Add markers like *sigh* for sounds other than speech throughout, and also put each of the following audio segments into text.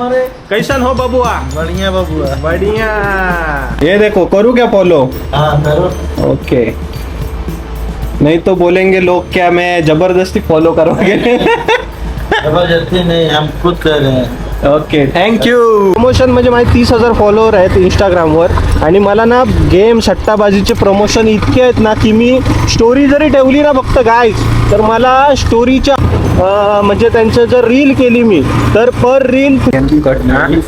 कैसन हो बबुआ? बढ़िया बबुआ। बढ़िया। ये देखो करूँ क्या फॉलो हाँ करो। ओके नहीं तो बोलेंगे लोग क्या मैं जबरदस्ती फॉलो करोगे? जबरदस्ती नहीं हम खुद कर रहे हैं। ओके थँक्यू प्रमोशन म्हणजे माझे तीस हजार फॉलोअर आहेत इंस्टाग्रामवर आणि मला ना गेम सट्टाबाजीचे प्रमोशन इतके आहेत ना की मी स्टोरी जरी ठेवली ना फक्त गायच तर मला स्टोरीच्या म्हणजे त्यांचं जर रील केली मी तर पर रील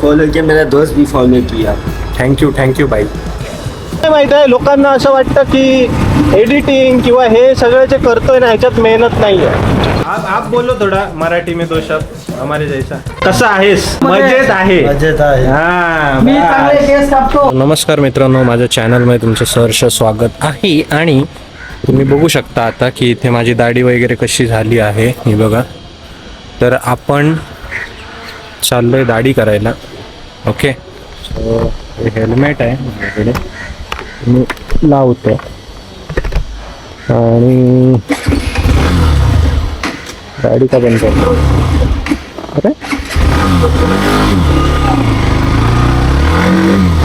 फॉलो किया मेरा दोस्त भी फॉलो किया. थँक्यू थँक्यू बाई काय माहीत आहे लोकांना असं वाटतं की एडिटिंग किंवा हे सगळं जे करतोय ना ह्याच्यात मेहनत नाही आहे आप आप बोलो थोडा मराठी में दो शब्द हमारे जैसा। कसा आहेस? मजेत. आहे. मजेत आहे. हा, बस. नमस्कार मित्रांनो माझ्या चॅनलमध्ये तुमचं सहर्ष स्वागत आहे. आणि तुम्ही बघू शकता आता की इथे माझी दाढी वगैरे कशी झाली आहे ही बघा. तर आपण चाललोय दाढी करायला. ओके सो हे हेल्मेट आहे माझ्याकडे. मी लावतो. आणि गाडी का बंद कर अरे?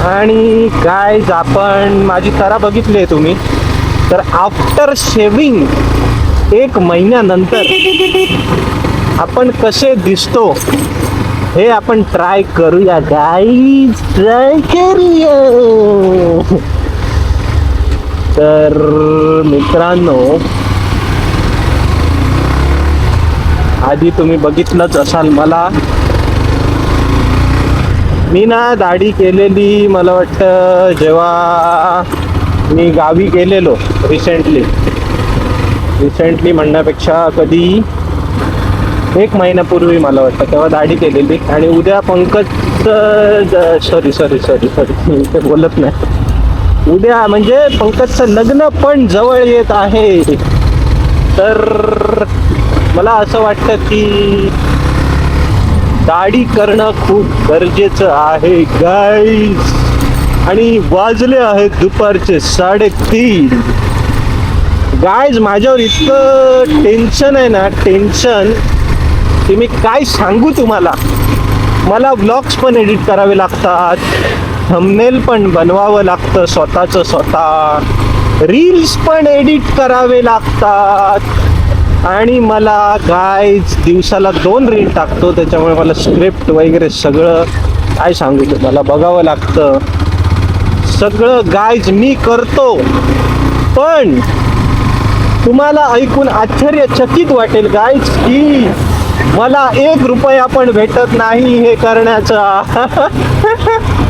आणि काय आपण माझी तरा बघितली आहे तुम्ही. तर आफ्टर शेविंग एक महिन्यानंतर आपण कसे दिसतो हे आपण ट्राय करूया गाईज ट्राय करूया. तर मित्रांनो आधी तुम्ही बघितलंच असाल मला. मी ना दाढी केलेली मला वाटतं जेव्हा मी गावी गेलेलो रिसेंटली रिसेंटली म्हणण्यापेक्षा कधी एक महिन्यापूर्वी मला वाटतं तेव्हा दाढी केलेली. आणि उद्या Pankaj sorry sorry sorry sorry मी ते बोलत नाही. उद्या म्हणजे पंकजचं लग्न पण जवळ येत आहे. तर मला असं वाटतं की दाढी करणं खूप गरजेचं आहे गाईस आणि वाजले आहेत दुपारचे साडेतीन. गायज माझ्यावर इतकं टेन्शन आहे ना टेन्शन की मी काय सांगू तुम्हाला? मला ब्लॉग्स पण एडिट करावे लागतात. थंबनेल पण बनवावं लागतं स्वतःचं स्वतः. रील्स पण एडिट करावे लागतात. आणि मला गायज दिवसाला दोन रील टाकतो त्याच्यामुळे मला स्क्रिप्ट वगैरे सगळं काय सांगू तुम्हाला बघावं लागतं. सगळं गायज मी करतो. पण तुम्हाला ऐकून आश्चर्यचकित वाटेल गायज की मला एक रुपया पण भेटत नाही हे करण्याचा. *laughs*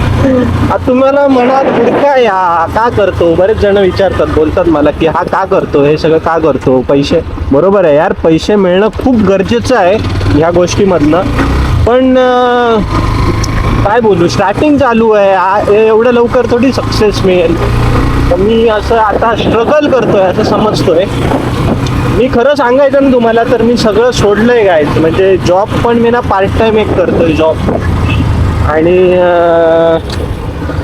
तुम्हाला मनात काय या का करतो? बरेच जण विचारतात बोलतात मला की हा का करतो हे सगळं का करतो? पैसे बरोबर आहे यार पैसे मिळणं खूप गरजेचं आहे ह्या गोष्टीमधनं. पण काय बोलू स्टार्टिंग चालू आहे आ- एवढं लवकर थोडी सक्सेस मिळेल. तर मी असं आता स्ट्रगल करतोय असं समजतोय. मी खरं सांगायचं ना तुम्हाला तर मी सगळं सोडलंय काय म्हणजे जॉब पण मी ना पार्ट टाइम एक करतोय जॉब आणि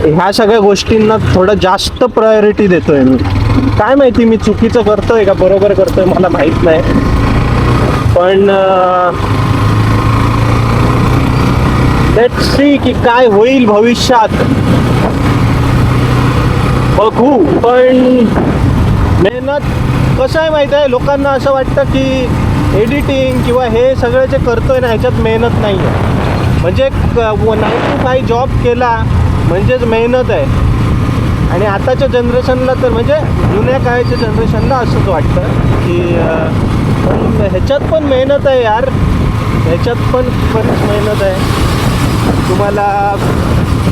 ह्या सगळ्या गोष्टींना थोडं जास्त प्रायोरिटी देतोय मी. काय माहिती मी चुकीचं करतोय का बरोबर करतोय मला माहीत नाही. पण लेट सी की काय होईल भविष्यात. बघू. पण मेहनत कसं आहे माहिती आहे? लोकांना असं वाटतं की एडिटिंग किंवा हे सगळं जे करतोय ना ह्याच्यात मेहनत नाही आहे म्हणजे नाईन टू फाय जॉब केला म्हणजेच मेहनत आहे. आणि आताच्या जनरेशनला तर म्हणजे जुन्या काळाच्या जनरेशनला असंच वाटतं की पण ह्याच्यात पण मेहनत आहे यार. ह्याच्यात पण बरीच मेहनत आहे. तुम्हाला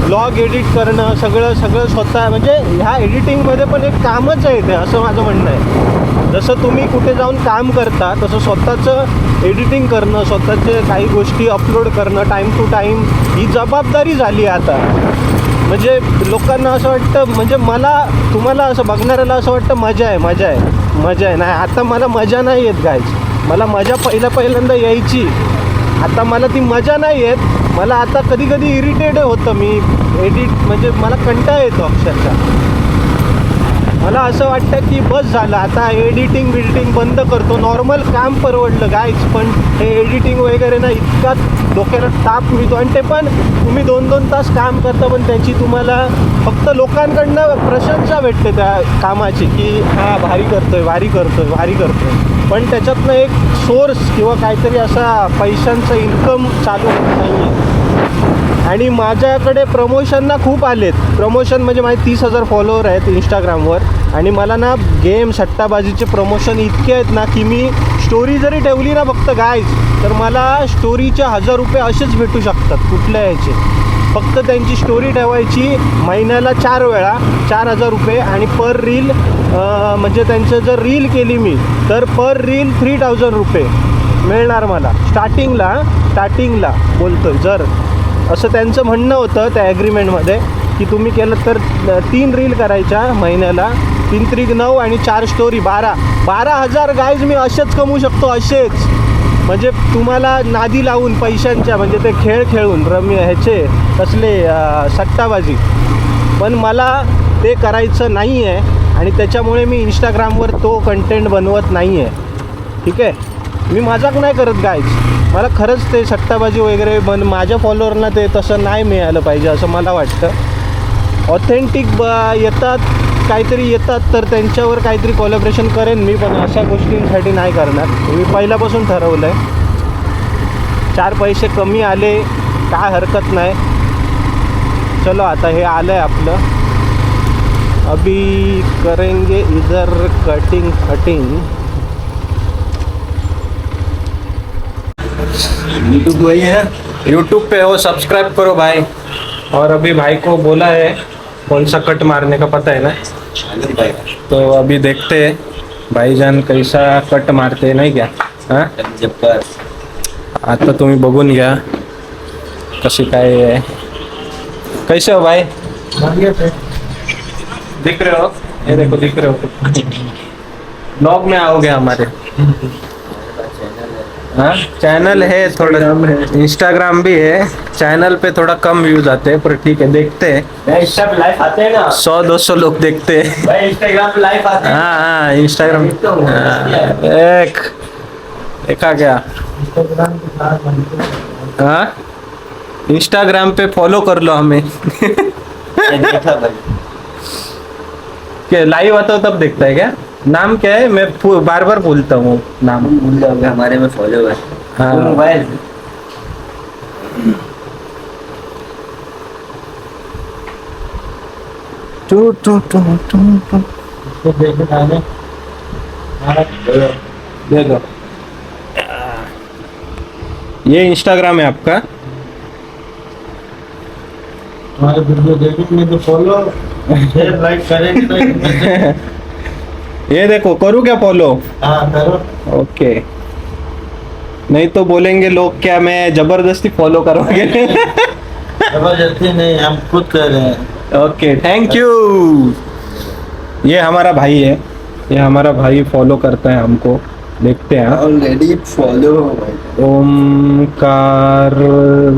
ब्लॉग एडिट करणं सगळं सगळं स्वतः म्हणजे ह्या एडिटिंगमध्ये पण एक कामच आहे ते असं माझं म्हणणं आहे. जसं तुम्ही कुठे जाऊन काम करता तसं स्वतःचं एडिटिंग करणं स्वतःचे काही गोष्टी अपलोड करणं टाईम टू टाईम ही जबाबदारी झाली आहे आता. म्हणजे लोकांना असं वाटतं म्हणजे मला तुम्हाला असं बघणाऱ्याला असं वाटतं मजा आहे मजा आहे मजा आहे. नाही आता मला मजा नाही येत गायच मला मजा पहिल्या पहिल्यांदा यायची. आता मला ती मजा नाही येत. मला आता कधी कधी इरिटेट होतं मी. एडिट म्हणजे मला कंटाळा येतो अक्षरशः. मला असं वाटतं की बस झालं. आता एडिटिंग बिडिटिंग बंद करतो. नॉर्मल काम परवडलं गायच पण हे एडिटिंग वगैरे ना इतका डोक्याला ताप मिळतो. आणि ते पण तुम्ही दोन दोन तास काम करता पण त्याची तुम्हाला फक्त लोकांकडनं प्रशंसा भेटते त्या कामाची की हा भारी करतोय भारी करतोय भारी करतोय. पण त्याच्यातनं एक सोर्स किंवा काहीतरी असा पैशांचं इन्कम चालू होत नाही आहे आणि माझ्याकडे प्रमोशन ना खूप आलेत. प्रमोशन म्हणजे माझे तीस हजार फॉलोअर आहेत इंस्टाग्रामवर आणि मला ना गेम सट्टाबाजीचे प्रमोशन इतके आहेत ना की मी स्टोरी जरी ठेवली ना फक्त गायच तर मला स्टोरीचे हजार रुपये असेच भेटू शकतात कुठल्या ह्याचे फक्त त्यांची स्टोरी ठेवायची महिन्याला चार वेळा चार हजार रुपये आणि पर रील म्हणजे त्यांचं जर रील केली मी तर पर रील थ्री थाउजंड रुपये मिळणार मला. स्टार्टिंगला स्टार्टिंगला बोलतो जर असं त्यांचं म्हणणं होतं त्या ॲग्रीमेंटमध्ये की तुम्ही केलं तर तीन रील करायच्या महिन्याला. तीन त्रिक नऊ आणि चार स्टोरी बारा. बारा हजार गाईज मी असेच कमवू शकतो असेच. म्हणजे तुम्हाला नादी लावून पैशांच्या म्हणजे ते खेळ खेळून रमी ह्याचे कसले सट्टाबाजी. पण मला ते करायचं नाही आहे आणि त्याच्यामुळे मी इंस्टाग्रामवर तो कंटेंट बनवत नाही आहे ठीक आहे? मी मजाक नाही करत गायज मला खरंच ते सट्टाबाजी वगैरे बन माझ्या फॉलोअरना ते तसं नाही मिळालं पाहिजे असं मला वाटतं. ऑथेंटिक ब येतात काहीतरी येतात तर त्यांच्यावर काहीतरी कॉलॅबरेशन करेन मी पण अशा गोष्टींसाठी नाही करणार. मी पहिल्यापासून ठरवलं आहे चार पैसे कमी आले काय हरकत नाही. चलो आता हे आलं आहे आपलं. अभी करेंगे इधर कटिंग कटिंग यूट्यूब वही है यूट्यूब पे हो सब्सक्राइब करो भाई। और अभी भाई को बोला है कौन सा कट मारने का पता है ना? तो अभी देखते हैं भाईजान कैसा कट मारते हैं नाही क्या? हाँ? जब्बार। आता तुम्ही बघून घ्या कशी काय आहे कैसे हो भाई? दिख रहे हो? ये देखो दिख रहे हो। ब्लॉग में आओगे हमारे। *laughs* हाँ? चैनल है थोड़ा इंस्टाग्राम भी है। चैनल पे थोड़ा कम व्यूज़ आते हैं पर ठीक है देखते हैं। हैं सौ दो सौ लोग देखते हैं। भाई इंस्टाग्राम पे लाइव आते हैं। हाँ हाँ इंस्टाग्राम हाँ, एक। देखा क्या? हाँ? इंस्टाग्राम पे फॉलो कर लो हमें। देखा भाई। क्या लाइव आता हो तब देखता है क्या? नाम क्या है? मैं बार बार भूलता हूँ नाम। भूल जाओगे हमारे में फॉलो है। हाँ। Mobile two two two two two. दे दो ये इंस्टाग्राम है आपका। तुम्हारे वीडियो देखेंगे तो फॉलो शेयर लाइक करेंगे तो *laughs* ये देखो करूँ क्या फॉलो हाँ ओके नहीं तो बोलेंगे लोग क्या मैं ज़बरदस्ती फॉलो करोगे? ज़बरदस्ती नहीं हम खुद कर रहे हैं। ओके थैंक यू ये हमारा भाई है। ये हमारा भाई फॉलो करता है हमको। देखते हैं। हाँ। ऑलरेडी फॉलो ओमकार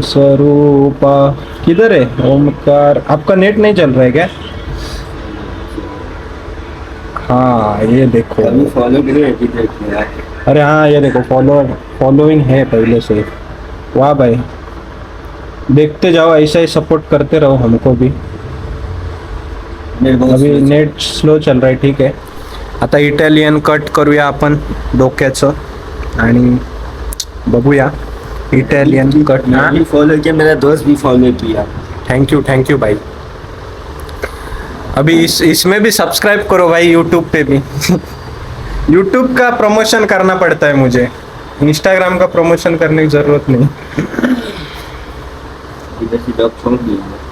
स्वरूप। किधर है? ओमकार आपका नेट नहीं चल रहा है क्या? हाँ ये देखो। फॉलो अरे हाँ ये देखो फॉलो फॉलोइंग है पहले से। वाह भाई। देखते जाओ ऐसा ही सपोर्ट करते रहो हमको भी। अभी नेट स्लो चल रहा आहे ठीक आहे आता इटालियन कट करूया आपण डोक्याचं आणि बघूया इटालियन कट फॉलो किया मेरा दोस्त भी फॉलो किया। थैंक यू थैंक यू भाई अभी इस इसमें भी सब्सक्राइब करो भाई यूट्यूब पे भी। *laughs* यूट्यूब का प्रमोशन करना पड़ता है मुझे। इंस्टाग्राम का प्रमोशन करने की ज़रूरत नहीं।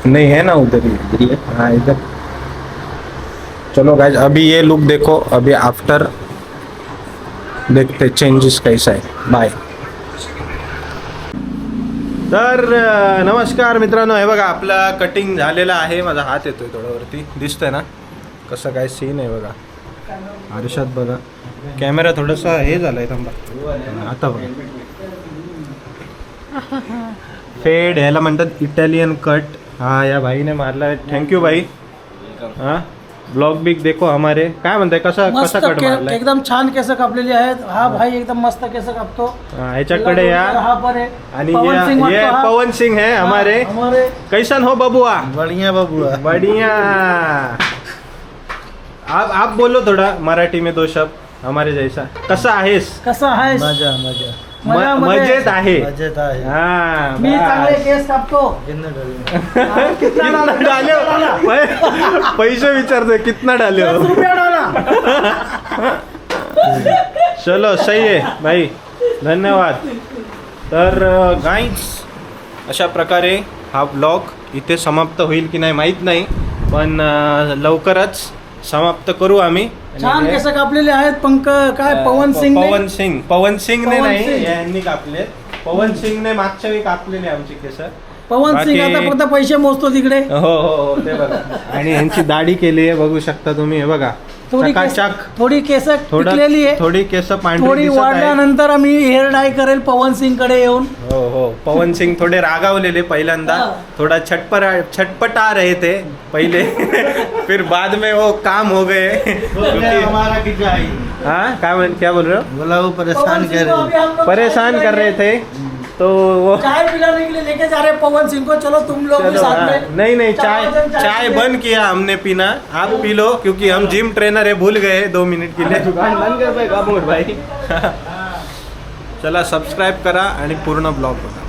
नहीं है ना उधर है? हाँ इधर। चलो गाइज़ अभी ये लुक देखो अभी आफ्टर देखते चेंजेस कैसा है। बाय तर नमस्कार मित्रांनो. हे बघा आपला कटिंग झालेला आहे. माझा हात येतोय थोडा दिसतंय ना? कसं काय सीन आहे बघा. आरशात बघा. कॅमेरा थोडासा हे झालाय थांबा. आता बघा. फेड ह्याला म्हणतात इटालियन कट हा या भाईने मारला थँक्यू भाई. हां? ब्लॉग बिग देखो हमारे। काय म्हणताय कसा मस्त कसा कट के- मारलाय? एकदम छान केस कापलेली आहेत. हा भाई एकदम मस्त केस कापतो. हा, ह्याच्याकडे या. हा पर आहे आणि पवन ये- सिंग ये हा. पवन सिंग है हा, हमारे। कैसन हो बबुआ? बढ़िया बबुआ। बढ़िया। आप आप बोलो थोड़ा मराठी में दो शब्द हमारे जैसा। कसा आहेस? कसा आहे मजा मजा मजा- म- मजा मजेत आहे. मजेत आहे. हा मी बस. चांगले केस कापतो. कितना डर हा, कितना डाला? डाले? हो? पै- पैसे विचारतोय कितना डाले दस हो रुपया डाला. चलो सही आहे भाई. धन्यवाद. तर गाईज अशा प्रकारे हा ब्लॉग इथे समाप्त होईल की नाही माहीत नाही पण अं, लवकरच समाप्त करू आम्ही. छान केस कापलेले आहेत पंक काय पवन सिंग पवन सिंग. पवन सिंगने नाही. यांनी कापले पवन सिंगने मागच्या वेळी कापलेले आमची केस. पवन सिंग आता फक्त पैसे मोजतो तिकडे. हो हो हो ते बघा. आणि यांची दाढी केली आहे बघू शकता तुम्ही हे बघा. थोडी केस चकाचक थोडी केस थोडं पिकलेली आहे. थोडी केस पांढरी थोडी दिसत. वाढल्यानंतर आम्ही हेअर डाय करेल पवन सिंगकडे येऊन. हो हो. पवन सिंग थोडे रागावलेले पहिल्यांदा. हा. थोड़ा छटपट छटपटा रहे थे पहले. *laughs* फिर बाद में वो काम हो गए. क्योंकि- हमारा की चाहिए हाँ? क्या बोल क्या बोल रहे हो? बोला वो पवन परेशान सिंह कर को अभी रहे हम लोग परेशान कर रहे थे? तो वो चाय पिलाने के लिए लेके जा रहे पवन सिंह को। चलो तुम लोग भी साथ में। नहीं नहीं चाय चाय। बंद किया हमने पीना। आप पी लो क्योंकि हम जिम ट्रेनर है भूल गए दो मिनट के लिए। दुकान बंद कर भाई *laughs* चला सबस्क्राईब करा आणि पूर्ण ब्लॉग बघा